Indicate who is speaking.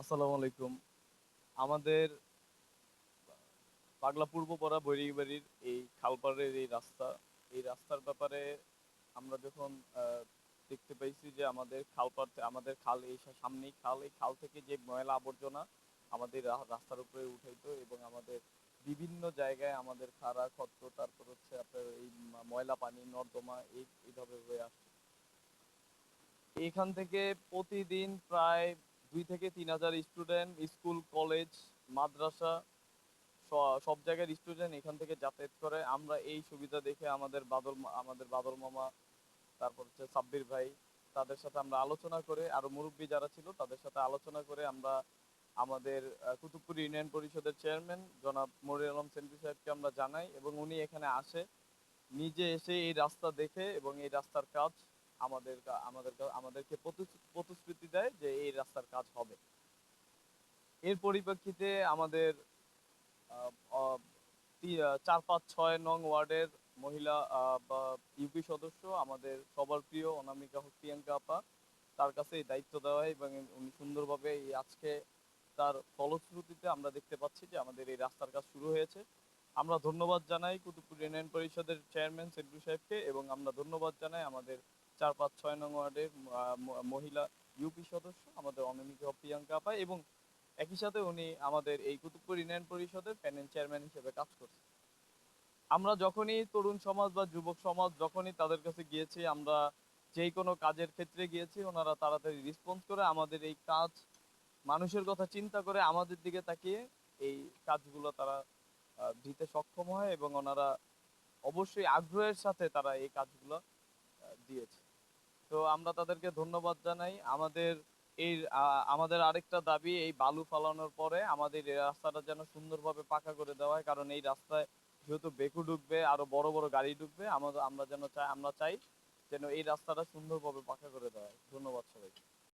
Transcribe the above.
Speaker 1: আসসালামু আলাইকুম। আমাদের পাগলা পূর্বপাড়া বৈরিবাড়ির এই খালপাড়ের এই রাস্তা, এই রাস্তার ব্যাপারে আমরা যখন দেখতে পাইছি যে আমাদের খালপাড় আমাদের খাল এই সামনেই খাল, এই খাল থেকে যে ময়লা আবর্জনা আমাদের রাস্তার উপরে উঠাইতো এবং আমাদের বিভিন্ন জায়গায় আমাদের খাড়া খত্ত তারপর হচ্ছে আপনার এই ময়লা পানি, নর্দমা এই, এইভাবে হয়ে আসছে এখান থেকে প্রতিদিন প্রায় দুই থেকে তিন হাজার স্টুডেন্ট স্কুল কলেজ মাদ্রাসা সব জায়গার স্টুডেন্ট এখান থেকে যাতায়াত করে। আমরা এই সুবিধা দেখে আমাদের বাদল আমাদের বাদল মামা, তারপর হচ্ছে সাব্বির ভাই, তাদের সাথে আমরা আলোচনা করে, আরও মুরব্বী যারা ছিল তাদের সাথে আলোচনা করে আমরা আমাদের কুতুবপুর ইউনিয়ন পরিষদের চেয়ারম্যান জনাব মরির আলম সেন্টু সাহেবকে আমরা জানাই এবং উনি এখানে আসে। নিজে এসে এই রাস্তা দেখে এবং এই রাস্তার কাজ আমাদের আমাদের আমাদেরকে প্রতিশ্রু- প্রতিশ্রুতি দেয় যে এই রাস্তার কাজ হবে। এর পরিপ্রেক্ষিতে আমাদের চার পাঁচ ছয় নং ওয়ার্ডের মহিলা ইউপি সদস্য আমাদের সবার প্রিয় অনামিকা হক প্রিয়াঙ্কা আপা, তার কাছে এই দায়িত্ব দেওয়া হয় এবং উনি সুন্দরভাবে এই আজকে তার ফলশ্রুতিতে আমরা দেখতে পাচ্ছি যে আমাদের এই রাস্তার কাজ শুরু হয়েছে। আমরা ধন্যবাদ জানাই কুতুবপুর ইউনিয়ন পরিষদের চেয়ারম্যান সেন্টু সাহেবকে এবং আমরা ধন্যবাদ জানাই আমাদের চার পাঁচ ছয় নং ওয়ার্ডের মহিলা ইউপি সদস্য, আমাদের অনামিকা প্রিয়াঙ্কা আপা এবং একই সাথে উনি আমাদের এই কুতুবপুর ইউনিয়ন পরিষদের প্যানেল চেয়ারম্যান হিসেবে কাজ করছে আমরা যখনই তরুণ সমাজ বা যুবক সমাজ যখনই তাদের কাছে গিয়েছি, আমরা যেই কোনো কাজের ক্ষেত্রে গিয়েছি, ওনারা তাড়াতাড়ি রেসপন্স করে আমাদের এই কাজ, মানুষের কথা চিন্তা করে আমাদের দিকে তাকিয়ে এই কাজগুলো তারা দিতে সক্ষম হয় এবং ওনারা অবশ্যই আগ্রহের সাথে তারা এই কাজগুলো দিয়েছে। তো আমরা তাদেরকে ধন্যবাদ জানাই। আমাদের এই আমাদের আরেকটা দাবি, এই বালু ফালানোর পরে আমাদের এই রাস্তাটা যেন সুন্দরভাবে পাকা করে দেওয়া হয়, কারণ এই রাস্তায় যেহেতু বেকু ঢুকবে আরও বড় বড় গাড়ি ঢুকবে আমাদের, আমরা যেন চাই, আমরা চাই যেন এই রাস্তাটা সুন্দরভাবে পাকা করে দেওয়া হয়। ধন্যবাদ সবাইকে।